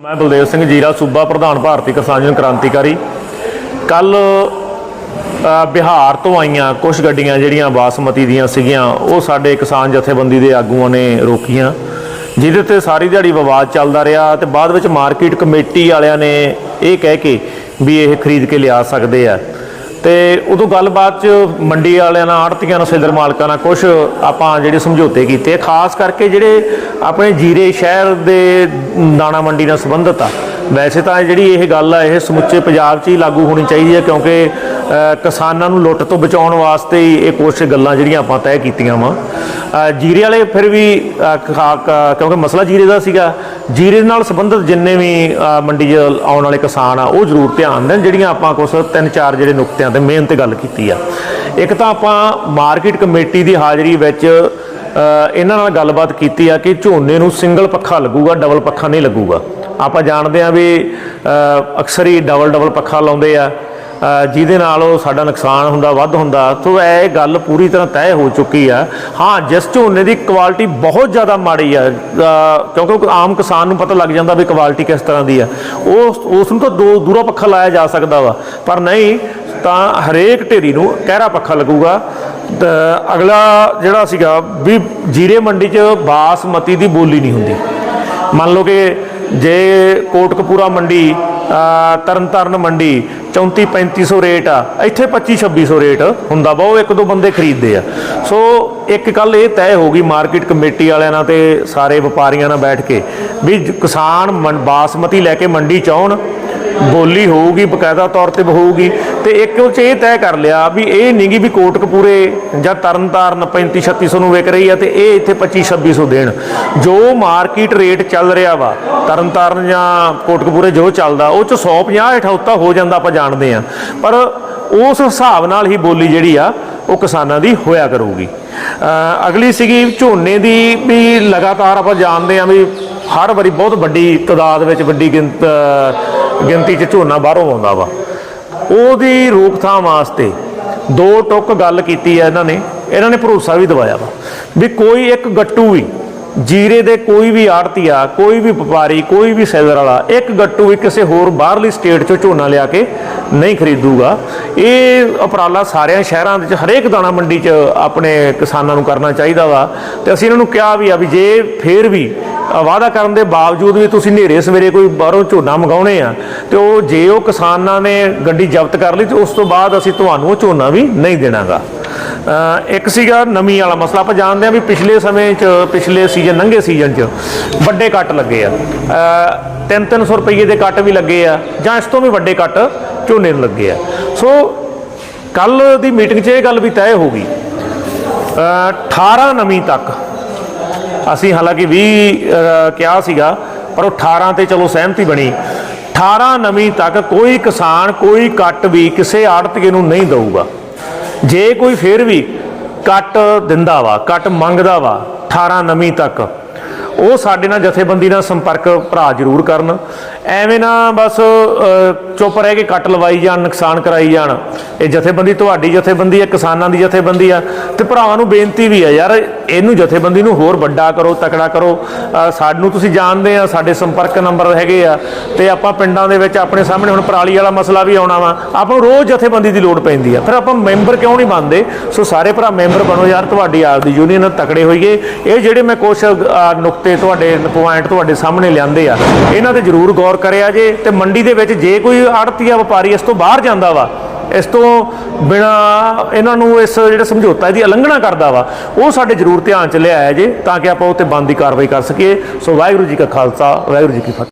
ਮੈਂ ਬਲਦੇਵ ਸਿੰਘ ਜੀਰਾ, ਸੂਬਾ ਪ੍ਰਧਾਨ ਭਾਰਤੀ ਕਿਸਾਨ ਯੂਨੀਅਨ ਕ੍ਰਾਂਤੀਕਾਰੀ। ਕੱਲ ਬਿਹਾਰ ਤੋਂ ਆਈਆਂ ਕੁਝ ਗੱਡੀਆਂ ਜਿਹੜੀਆਂ ਬਾਸਮਤੀ ਦੀਆਂ ਸੀਗੀਆਂ, ਉਹ ਸਾਡੇ ਕਿਸਾਨ ਜਥੇਬੰਦੀ ਦੇ ਆਗੂਆਂ ਨੇ ਰੋਕੀਆਂ, ਜਿਹਦੇ ਤੇ ਸਾਰੀ ਦਿਹਾੜੀ ਵਿਵਾਦ ਚੱਲਦਾ ਰਿਹਾ ਤੇ ਬਾਅਦ ਵਿੱਚ ਮਾਰਕੀਟ ਕਮੇਟੀ ਵਾਲਿਆਂ ਨੇ ਇਹ ਕਹਿ ਕੇ ਵੀ ਇਹ ਖਰੀਦ ਕੇ ਲਿਆ ਸਕਦੇ ਆ। ਤੇ ਉਦੋਂ ਗੱਲਬਾਤ ਚ ਮੰਡੀ ਵਾਲਿਆਂ ਨਾਲ, ਆੜਤੀਆਂ ਨਾਲ ਸੇਲਰ ਮਾਲਕਾਂ ਨਾਲ ਕੁਝ ਆਪਾਂ ਜਿਹੜੇ ਸਮਝੌਤੇ ਕੀਤੇ। ਖਾਸ ਕਰਕੇ ਜਿਹੜੇ ਆਪਣੇ ਜੀਰੇ ਸ਼ਹਿਰ ਦੇ ਦਾਣਾ ਮੰਡੀ ਨਾਲ ਸੰਬੰਧਿਤ ਆ। ਵੈਸੇ ਤਾਂ ਜਿਹੜੀ ਇਹ ਗੱਲ ਆ, ਇਹ ਸਮੁੱਚੇ ਪੰਜਾਬ 'ਚ ਹੀ ਲਾਗੂ ਹੋਣੀ ਚਾਹੀਦੀ ਹੈ ਕਿਉਂਕਿ ਕਿਸਾਨਾਂ ਨੂੰ ਲੁੱਟ ਤੋਂ ਬਚਾਉਣ ਵਾਸਤੇ ਹੀ ਇਹ ਕੁਝ ਗੱਲਾਂ ਜਿਹੜੀਆਂ ਆਪਾਂ ਤੈਅ ਕੀਤੀਆਂ ਵਾ। ਜੀਰੇ ਵਾਲੇ ਫਿਰ ਵੀ ਕਿਉਂਕਿ ਮਸਲਾ ਜੀਰੇ ਦਾ ਸੀਗਾ ਜੀਰੇ ਨਾਲ ਸੰਬੰਧਿਤ ਜਿੰਨੇ ਵੀ ਮੰਡੀ 'ਚ ਆਉਣ ਵਾਲੇ ਕਿਸਾਨ ਆ, ਉਹ ਜ਼ਰੂਰ ਧਿਆਨ ਦੇਣ, ਜਿਹੜੀਆਂ ਆਪਾਂ ਕੁਝ ਤਿੰਨ ਚਾਰ ਜਿਹੜੇ ਨੁਕਤਿਆਂ ਤੇ ਮਿਹਨਤ ਗੱਲ ਕੀਤੀ ਆ। ਇੱਕ ਤਾਂ ਆਪਾਂ ਮਾਰਕੀਟ ਕਮੇਟੀ ਦੀ ਹਾਜ਼ਰੀ ਵਿੱਚ ਇਹਨਾਂ ਨਾਲ ਗੱਲਬਾਤ ਕੀਤੀ ਆ ਕਿ ਝੋਨੇ ਨੂੰ ਸਿੰਗਲ ਪੱਖਾ ਲੱਗੂਗਾ, ਡਬਲ ਪੱਖਾ ਨਹੀਂ ਲੱਗੂਗਾ। ਆਪਾਂ ਜਾਣਦੇ ਆ ਵੀ ਅਕਸਰ ਹੀ ਡਬਲ ਡਬਲ ਪੱਖਾ ਲਾਉਂਦੇ ਆ। ਜਿਹਦੇ ਨਾਲ ਉਹ ਸਾਡਾ ਨੁਕਸਾਨ ਹੁੰਦਾ, ਵੱਧ ਹੁੰਦਾ। ਸੋ ਇਹ ਗੱਲ ਪੂਰੀ ਤਰ੍ਹਾਂ ਤੈਅ ਹੋ ਚੁੱਕੀ ਆ। ਹਾਂ, ਜਿਸ ਝੋਨੇ ਦੀ ਕੁਆਲਿਟੀ ਬਹੁਤ ਜ਼ਿਆਦਾ ਮਾੜੀ ਆ ਕਿਉਂਕਿ ਆਮ ਕਿਸਾਨ ਨੂੰ ਪਤਾ ਲੱਗ ਜਾਂਦਾ ਵੀ ਕੁਆਲਿਟੀ ਕਿਸ ਤਰ੍ਹਾਂ ਦੀ ਆ। ਉਹ ਉਸ ਨੂੰ ਤਾਂ ਦੋ ਦੂਰਾ ਪੱਖਾ ਲਾਇਆ ਜਾ ਸਕਦਾ ਵਾ। ਪਰ ਨਹੀਂ, ਤਾਂ ਹਰੇਕ ਢੇਰੀ ਨੂੰ ਕਹਿਰਾ ਪੱਖਾ ਲੱਗੂਗਾ? ਅਗਲਾ ਜਿਹੜਾ ਸੀਗਾ, ਵੀ ਜੀਰੇ ਮੰਡੀ 'ਚ ਬਾਸਮਤੀ ਦੀ ਬੋਲੀ ਨਹੀਂ ਹੁੰਦੀ। ਮੰਨ ਲਓ ਕਿ ਜੇ ਕੋਟਕਪੂਰਾ ਮੰਡੀ ਤਰਨਤਾਰਨ ਮੰਡੀ 34 3500 ਰੇਟ ਆ। ਇੱਥੇ 25 2600 ਰੇਟ ਹੁੰਦਾ ਵਾ, ਉਹ ਇੱਕ ਦੋ ਬੰਦੇ ਖਰੀਦਦੇ ਆ। ਸੋ ਇੱਕ ਕੱਲ ਇਹ ਤੈਅ ਹੋ ਗਈ ਮਾਰਕੀਟ ਕਮੇਟੀ ਵਾਲਿਆਂ ਨਾਲ ਤੇ ਸਾਰੇ ਵਪਾਰੀਆਂ ਨਾਲ ਬੈਠ ਕੇ ਵੀ ਕਿਸਾਨ ਮੰ- ਬਾਸਮਤੀ ਲੈ ਕੇ ਮੰਡੀ ਚ ਆਉਣ ਬੋਲੀ ਹੋਊਗੀ, ਬਕਾਇਦਾ ਤੌਰ ਤੇ ਹੋਊਗੀ, ਤੇ ਇੱਕ ਉਹ ਚ ਇਹ ਤੈਅ ਕਰ ਲਿਆ ਵੀ ਇਹ ਨਹੀਂ ਗੀ ਵੀ ਕੋਟਕਪੂਰੇ ਜਾਂ ਤਰਨਤਾਰਨ 35 3600 ਨੂੰ ਵਿਕ ਰਹੀ ਆ ਤੇ ਇਹ ਇੱਥੇ 25 2600 ਦੇਣ। ਜੋ ਮਾਰਕੀਟ ਰੇਟ ਚੱਲ ਰਿਹਾ ਵਾ, ਤਰਨਤਾਰਨ ਜਾਂ ਕੋਟਕਪੂਰੇ ਜੋ ਚੱਲਦਾ, ਉਹ ਚ 150 ਹੇਠਾਂ ਉੱਤਾ ਹੋ ਜਾਂਦਾ ਆਪਾਂ ਜਾਣਦੇ ਆ। ਪਰ ਉਸ ਹਿਸਾਬ ਨਾਲ ਹੀ ਬੋਲੀ ਜਿਹੜੀ ਆ, ਉਹ ਕਿਸਾਨਾਂ ਦੀ ਹੋਇਆ ਕਰੂਗੀ। ਅਗਲੀ ਸੀਗੀ ਝੋਨੇ ਦੀ ਵੀ ਲਗਾਤਾਰ ਆਪਾਂ ਜਾਣਦੇ ਆ ਵੀ ਹਰ ਵਾਰੀ ਬਹੁਤ ਵੱਡੀ ਤਾਦਾਦ ਵਿੱਚ ਵੱਡੀ ਗਿਣਤੀ 'ਚ ਝੋਨਾ ਬਾਹਰੋਂ ਆਉਂਦਾ ਵਾ। ਉਹਦੀ ਰੋਕਥਾਮ ਵਾਸਤੇ ਦੋ ਟੁੱਕ ਗੱਲ ਕੀਤੀ ਹੈ ਇਹਨਾਂ ਨੇ। ਇਹਨਾਂ ਨੇ ਭਰੋਸਾ ਵੀ ਦਿਵਾਇਆ ਵਾ ਵੀ ਕੋਈ ਇੱਕ ਗੱਟੂ ਵੀ ਜੀਰੇ ਦੇ ਕੋਈ ਵੀ ਆੜਤੀਆ ਕੋਈ ਵੀ ਵਪਾਰੀ ਕੋਈ ਵੀ ਸੈਲਰ ਵਾਲਾ ਇੱਕ ਗੱਟੂ ਵੀ ਕਿਸੇ ਹੋਰ ਬਾਹਰਲੀ ਸਟੇਟ ਚੋਂ ਝੋਨਾ ਲਿਆ ਕੇ ਨਹੀਂ ਖਰੀਦੂਗਾ। ਇਹ ਉਪਰਾਲਾ ਸਾਰਿਆਂ ਸ਼ਹਿਰਾਂ ਦੇ ਵਿੱਚ ਹਰੇਕ ਦਾਣਾ ਮੰਡੀ 'ਚ ਆਪਣੇ ਕਿਸਾਨਾਂ ਨੂੰ ਕਰਨਾ ਚਾਹੀਦਾ ਵਾ। ਤੇ ਅਸੀਂ ਇਹਨਾਂ ਨੂੰ ਕਿਹਾ ਵੀ ਆ ਵੀ ਜੇ ਫੇਰ ਵੀ ਵਾਅਦਾ ਕਰਨ ਦੇ ਬਾਵਜੂਦ ਵੀ ਤੁਸੀਂ ਹਨੇਰੇ ਸਵੇਰੇ ਕੋਈ ਬਾਹਰੋਂ ਝੋਨਾ ਮੰਗਾਉਣੇ ਆ ਤੇ ਉਹ ਜੇ ਉਹ ਕਿਸਾਨਾਂ ਨੇ ਗੱਡੀ ਜ਼ਬਤ ਕਰ ਲਈ ਤੇ ਉਸ ਤੋਂ ਬਾਅਦ ਅਸੀਂ ਤੁਹਾਨੂੰ ਉਹ ਝੋਨਾ ਵੀ ਨਹੀਂ ਦੇਣਾਗਾ। ਅ, ਇੱਕ ਸੀਗਾ ਨਮੀ ਵਾਲਾ ਮਸਲਾ। ਆਪਾਂ ਜਾਣਦੇ ਆ ਵੀ ਪਿਛਲੇ ਸਮੇਂ 'ਚ ਪਿਛਲੇ ਸੀਜ਼ਨ ਲੰਘੇ ਸੀਜ਼ਨ 'ਚ ਵੱਡੇ ਕੱਟ ਲੱਗੇ ਆ। 3-300 ਰੁਪਏ ਦੇ ਕੱਟ ਵੀ ਲੱਗੇ ਆ ਜਾਂ ਇਸ ਤੋਂ ਵੀ ਵੱਡੇ ਕੱਟ ਝੋਨੇ ਨੂੰ ਲੱਗੇ ਆ। ਸੋ ਕੱਲ ਦੀ ਮੀਟਿੰਗ 'ਚ ਇਹ ਗੱਲ ਵੀ ਤੈਅ ਹੋ ਗਈ। ਅ, 18 ਨਵੀਂ ਤੱਕ ਅਸੀਂ ਹਾਲਾਂਕਿ 20 ਕਿਹਾ ਸੀਗਾ ਪਰ ਉਹ 18 ਤੇ ਚਲੋ ਸਹਿਮਤੀ ਬਣੀ। 18 ਨਵੀਂ ਤੱਕ ਕੋਈ ਕਿਸਾਨ ਕੋਈ ਕੱਟ ਵੀ ਕਿਸੇ ਆੜਤੀਏ ਨੂੰ ਨਹੀਂ ਦਊਗਾ। ਜੇ ਕੋਈ ਫੇਰ ਵੀ ਕੱਟ ਦਿੰਦਾ ਵਾ, ਕੱਟ ਮੰਗਦਾ ਵਾ 18 ਨਵੀਂ ਤੱਕ, ਉਹ ਸਾਡੇ ਨਾਲ ਜਥੇਬੰਦੀ ਨਾਲ ਸੰਪਰਕ ਭਰਾ ਜ਼ਰੂਰ ਕਰਨ। ਐਵੇਂ ਨਾ ਬਸ ਚੁੱਪ ਰਹਿ ਕੇ ਕੱਟ ਲਵਾਈ ਜਾਣ, ਨੁਕਸਾਨ ਕਰਾਈ ਜਾਣ। ਇਹ ਜਥੇਬੰਦੀ ਤੁਹਾਡੀ ਜਥੇਬੰਦੀ ਹੈ, ਕਿਸਾਨਾਂ ਦੀ ਜਥੇਬੰਦੀ ਆ। ਤੇ ਭਰਾਵਾਂ ਨੂੰ ਬੇਨਤੀ ਵੀ ਆ, ਯਾਰ, ਇਹਨੂੰ ਜਥੇਬੰਦੀ ਨੂੰ ਹੋਰ ਵੱਡਾ ਕਰੋ, ਤਕੜਾ ਕਰੋ। ਸਾਨੂੰ ਤੁਸੀਂ ਜਾਣਦੇ ਆ, ਸਾਡੇ ਸੰਪਰਕ ਨੰਬਰ ਹੈਗੇ ਆ। ਤੇ ਆਪਾਂ ਪਿੰਡਾਂ ਦੇ ਵਿੱਚ ਆਪਣੇ ਸਾਹਮਣੇ ਹੁਣ ਪਰਾਲੀ ਵਾਲਾ ਮਸਲਾ ਵੀ ਆਉਣਾ ਵਾ। ਆਪਾਂ ਨੂੰ ਰੋਜ਼ ਜਥੇਬੰਦੀ ਦੀ ਲੋੜ ਪੈਂਦੀ ਆ। ਫਿਰ ਆਪਾਂ ਮੈਂਬਰ ਕਿਉਂ ਨਹੀਂ ਬਣਦੇ? ਸੋ ਸਾਰੇ ਭਰਾ ਮੈਂਬਰ ਬਣੋ ਯਾਰ, ਤੁਹਾਡੀ ਆਪਦੀ ਯੂਨੀਅਨ ਨਾਲ ਤਕੜੇ ਹੋਈਏ। ਇਹ ਜਿਹੜੇ ਮੈਂ ਕੁਝ ਨੁਕਤੇ ਤੁਹਾਡੇ ਪੁਆਇੰਟ ਤੁਹਾਡੇ ਸਾਹਮਣੇ ਲਿਆਂਦੇ ਆ, ਇਹਨਾਂ ਤੇ ਜ਼ਰੂਰ ਗੌਰ ਕਰਿਆ ਜੇ ਤੇ ਮੰਡੀ ਦੇ ਵਿੱਚ ਜੇ ਕੋਈ ਆੜਤੀਆ ਵਪਾਰੀ ਇਸ ਤੋਂ ਬਾਹਰ ਜਾਂਦਾ ਵਾ, ਇਸ ਤੋਂ ਬਿਨਾ ਇਹਨਾਂ ਨੂੰ ਇਸ ਜਿਹੜਾ ਸਮਝੌਤਾ ਦੀ ਉਲੰਘਣਾ ਕਰਦਾ ਵਾ, ਉਹ ਸਾਡੇ ਜ਼ਰੂਰ ਧਿਆਨ ਚ ਲਿਆਇਆ ਜੇ ਤਾਂ ਕਿ ਆਪਾਂ ਉਹ ਤੇ ਬੰਦ ਦੀ ਕਾਰਵਾਈ ਕਰ ਸਕੀਏ। ਸੋ ਵਾਹਿਗੁਰੂ ਜੀ ਕਾ ਖਾਲਸਾ, ਵਾਹਿਗੁਰੂ ਜੀ ਕੀ ਫਤਿਹ।